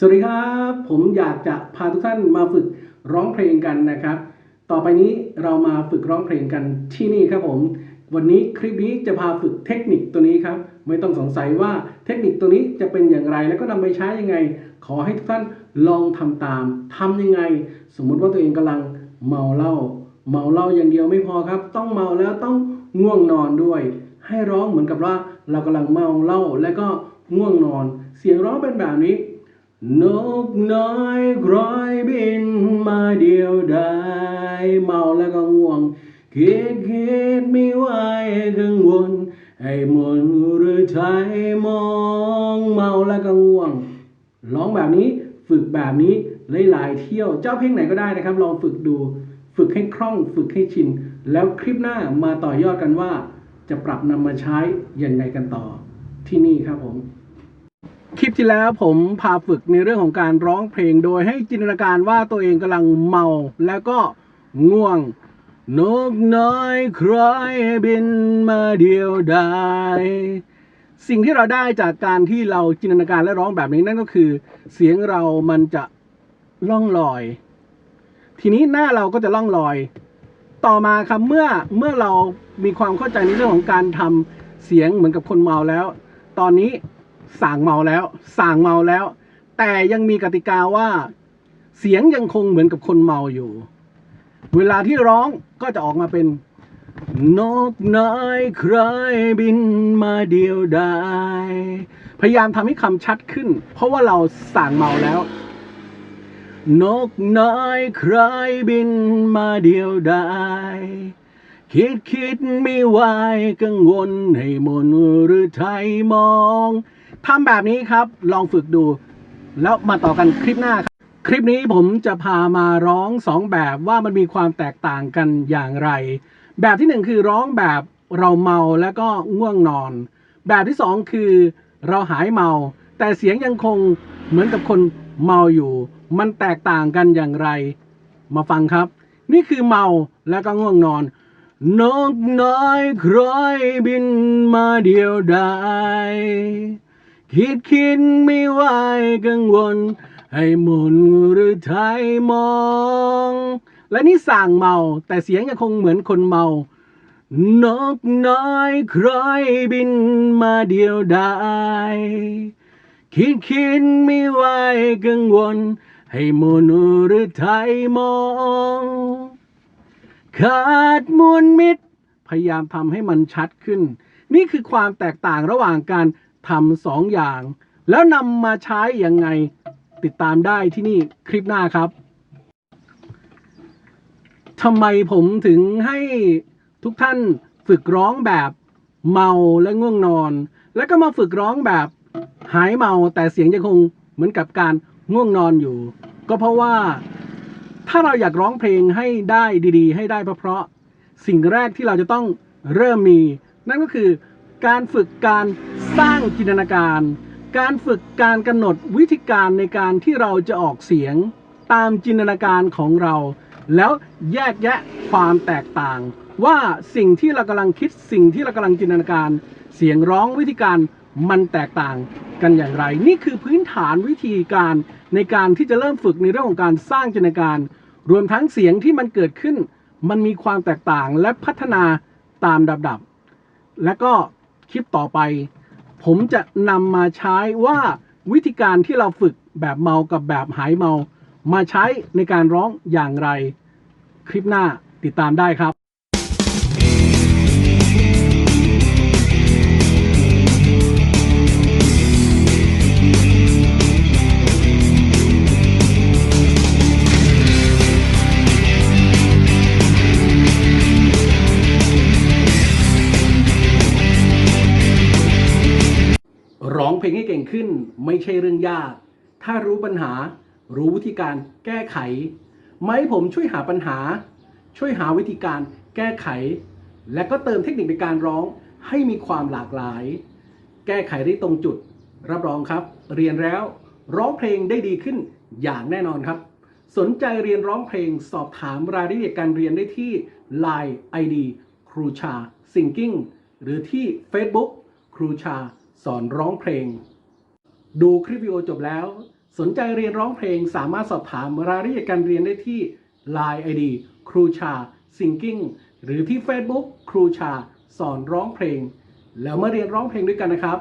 สวัสดีครับ ผมอยากจะพาทุกท่านมาฝึกร้องเพลงกันนะครับ ต่อไปนี้เรามาฝึกร้องเพลงกันที่นี่ครับผม วันนี้คลิปนี้จะพาฝึกเทคนิคตัวนี้ครับ ไม่ต้องสงสัยว่าเทคนิคตัวนี้จะเป็นอย่างไร แล้วก็นำไปใช้ยังไง ขอให้ทุกท่านลองทำตามทำยังไง สมมุติว่าตัวเองกำลังเมาเหล้าเมาเหล้าอย่างเดียวไม่พอครับ ต้องเมาแล้วต้องง่วงนอนด้วย ให้ร้องเหมือนกับว่าเรากำลังเมาเหล้าและก็ง่วงนอน เสียงร้องเป็นแบบนี้ นกน้อยกรอยบินมาเดียวดายเมาแล้วก็ง่วงคิดคิดไม่ไหวกังวลให้มนหรือไทยมองเมาแล้วก็ง่วงร้องแบบนี้ฝึกแบบนี้หลายๆเที่ยวเจ้าเพลงไหนก็ได้นะครับ ลองฝึกดู ฝึกให้คล่อง ฝึกให้ชิน แล้วคลิปหน้ามาต่อยอดกันว่า จะปรับนำมาใช้ยังไงกันต่อที่นี่ครับผม ลิปที่แล้วผมพาฝึกในเรื่องของการร้องเพลงโดยให้จินตนาการว่าตัวเองกำลังเมาแล้วก็ง่วง นกน้อยใครบินมาเดียวดายสิ่งที่เราได้จากการที่เราจินตนาการและร้องแบบนี้นั่นก็คือ เสียงเรามันจะล่องลอย ทีนี้หน้าเราก็จะล่องลอย ต่อมาครับเมื่อเมื่อเรามีความเข้าใจในเรื่องของการทำเสียงเหมือนกับคนเมาแล้ว ตอนนี้ สั่งเมาแล้วสั่งเมาแล้ว แต่ยังมีกติกาว่า เสียงยังคงเหมือนกับคนเมาอยู่ เวลาที่ร้องก็จะออกมาเป็นนกน้อยใครบินมาเดียวดายพยายามทำให้คำชัดขึ้น เพราะว่าเราสั่งเมาแล้ว นกน้อยใครบินมาเดียวดายคิดคิดไม่ไหวกังวลให้มนหรือไทยมอง ทำแบบนี้ครับ ลองฝึกดู แล้วมาต่อกันคลิปหน้าครับ คลิปนี้ผมจะพามาร้องสองแบบว่ามันมีความแตกต่างกันอย่างไร แบบที่หนึ่งคือร้องแบบเราเมาแล้วก็ง่วงนอน แบบที่สองคือเราหายเมา แต่เสียงยังคงเหมือนกับคนเมาอยู่ มันแตกต่างกันอย่างไร มาฟังครับ นี่คือเมาแล้วก็ง่วงนอนนกน้อยครอยบินมาเดียวดาย คิดคิดไม่ไหวกังวล ให้หมุนหรือไทยมอง และนี่สั่งเมาแต่เสียงยังคงเหมือนคนเมานกน้อยครบินมาเดียวดายคิดคิดไม่ไหวกังวล ให้หมุนหรือไทยมอง ขาดมวลมิตร พยายามทำให้มันชัดขึ้น นี่คือความแตกต่างระหว่างการ ทำสองอย่าง แล้วนำมาใช้ยังไงติดตามได้ที่นี่คลิปหน้าครับทำไมผมถึงให้ทุกท่านฝึกร้องแบบเมาและง่วงนอน แล้วก็มาฝึกร้องแบบหายเมาแต่เสียงยังคงเหมือนกับการง่วงนอนอยู่ ก็เพราะว่าถ้าเราอยากร้องเพลงให้ได้ดีๆ ให้ได้เพราะๆสิ่งแรกที่เราจะต้องเริ่มมี นั่นก็คือการฝึกการ สร้างจินตนาการ การฝึกการกำหนดวิธีการในการที่เราจะออกเสียง ตามจินตนาการของเรา แล้วแยกแยะความแตกต่าง ว่าสิ่งที่เรากำลังคิดสิ่งที่เรากำลังจินตนาการ เสียงร้องวิธีการมันแตกต่างกันอย่างไร นี่คือพื้นฐานวิธีการในการที่จะเริ่มฝึกในเรื่องของการสร้างจินตนาการ รวมทั้งเสียงที่มันเกิดขึ้น มันมีความแตกต่างและพัฒนาตามดับดับ และก็คลิปต่อไป ผมจะนำมาใช้ว่าวิธีการที่เราฝึกแบบเมากับแบบหายเมา มาใช้ในการร้องอย่างไร คลิปหน้าติดตามได้ครับ เพลงให้เก่งขึ้นไม่ใช่เรื่องยาก ถ้ารู้ปัญหา รู้วิธีการแก้ไข ไหมผมช่วยหาปัญหา ช่วยหาวิธีการแก้ไข และก็เติมเทคนิคในการร้องให้มีความหลากหลาย แก้ไขได้ตรงจุด รับรองครับ เรียนแล้วร้องเพลงได้ดีขึ้นอย่างแน่นอนครับ สนใจเรียนร้องเพลงสอบถามรายละเอียดการเรียนได้ที่ Line ID ครูชา Singing หรือที่ Facebook ครูชา สอนร้องเพลง ดูคลิปวิดีโอจบแล้ว สนใจเรียนร้องเพลงสามารถสอบถามรายละเอียดการเรียนได้ที่ Line ID ครูชา Singing หรือที่ Facebook ครูชา สอนร้องเพลง แล้วมาเรียนร้องเพลงด้วยกันนะครับ